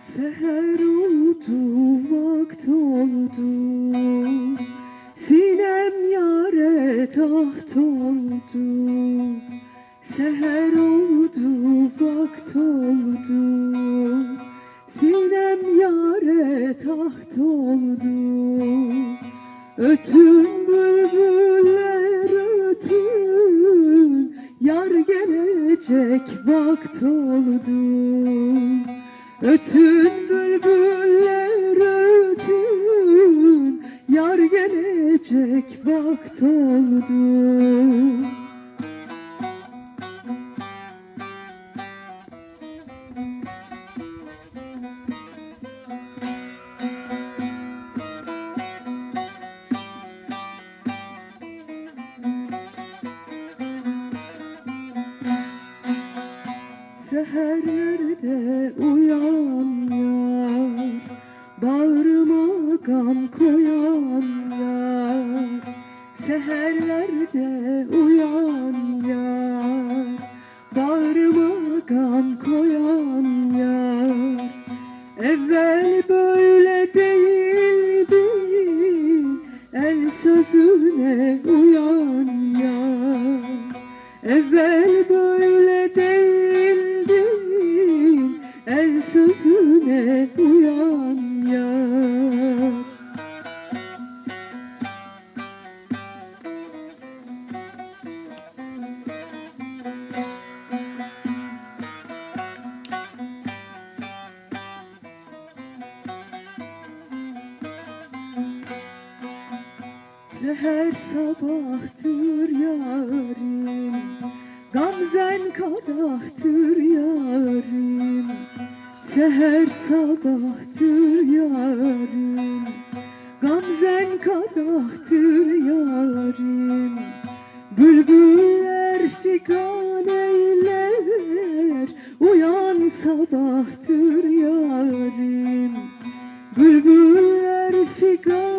Seher oldu, vakt oldu. Sinem yare taht oldu Seher oldu, vakt oldu. Sinem yare taht oldu. Ötün bülbüller ötün. Yar gelecek vakt oldu. Ötün bülbüller ötün. Yar gelecek vakt oldu Seherlerde uyan yar Bağrıma gam koyan yar Seherlerde uyan yar Bağrıma gam koyan yar Evvel böyle değildi El sözüne uyan yar Evvel böyle sözüne uyan sabahtır yarim Gamzen kadahtır yarim Seher sabahtır yarim Gamzen kadahtır yarim Bülbüller figan eyler Uyan sabahtır yarim Bülbüller figan